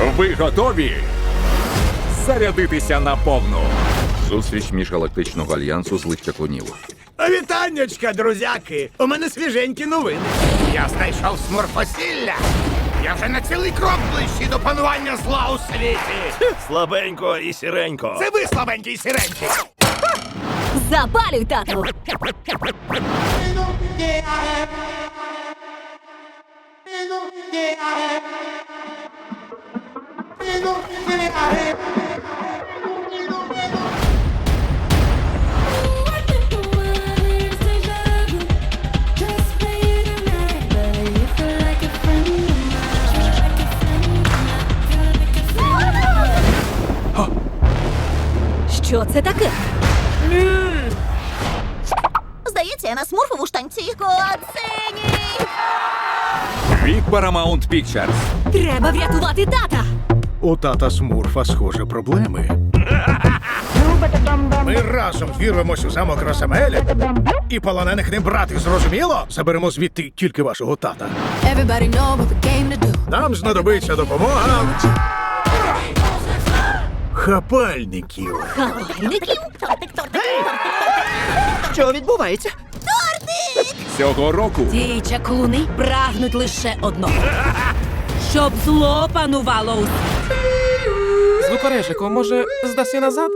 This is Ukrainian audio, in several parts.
Ви готові зарядитися на повну. Зустріч міжгалактичного альянсу злих чаклунів. Вітаннячка, друзяки! У мене свіженькі новини. Я знайшов смурфосілля. Я вже на цілий крок ближчий до панування зла у світі. Слабенько і сіренько. Це ви, слабенький сіренький. Запалюй, тату! Що це таке? Здається, я на смурфову штанці. Коциній! Від Paramount Pictures. Треба врятувати тата! У тата Смурфа, схоже, проблеми. Ми разом вірвемось у замок Росамеля і полонених не брати, зрозуміло? Заберемо звідти тільки вашого тата. Нам знадобиться допомога. Хапальників. Хавальників? Тортик, тортик, тортик, Що відбувається? Цього року Ті чаклуни прагнуть лише одного. Щоб зло панувало у Звукорежику, може, здасться назад?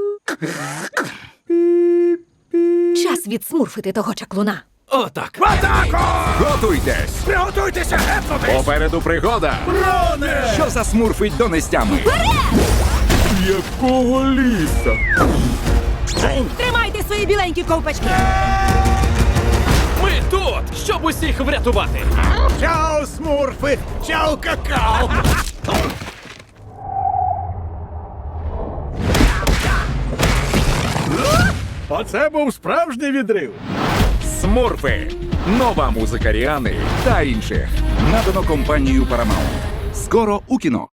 Час відсмурфити того чаклуна. Отак. готуйтесь! Приготуйтеся гепнути! Попереду пригода! Що засмурфить донестями? Якого ліса? Тримайте свої біленькі ковпачки. Усіх врятувати. Чао, смурфи! Чао, какао! Оце був справжній відрив. Смурфи. Нова музика Ріани та інших. Надано компанією Paramount. Скоро у кіно.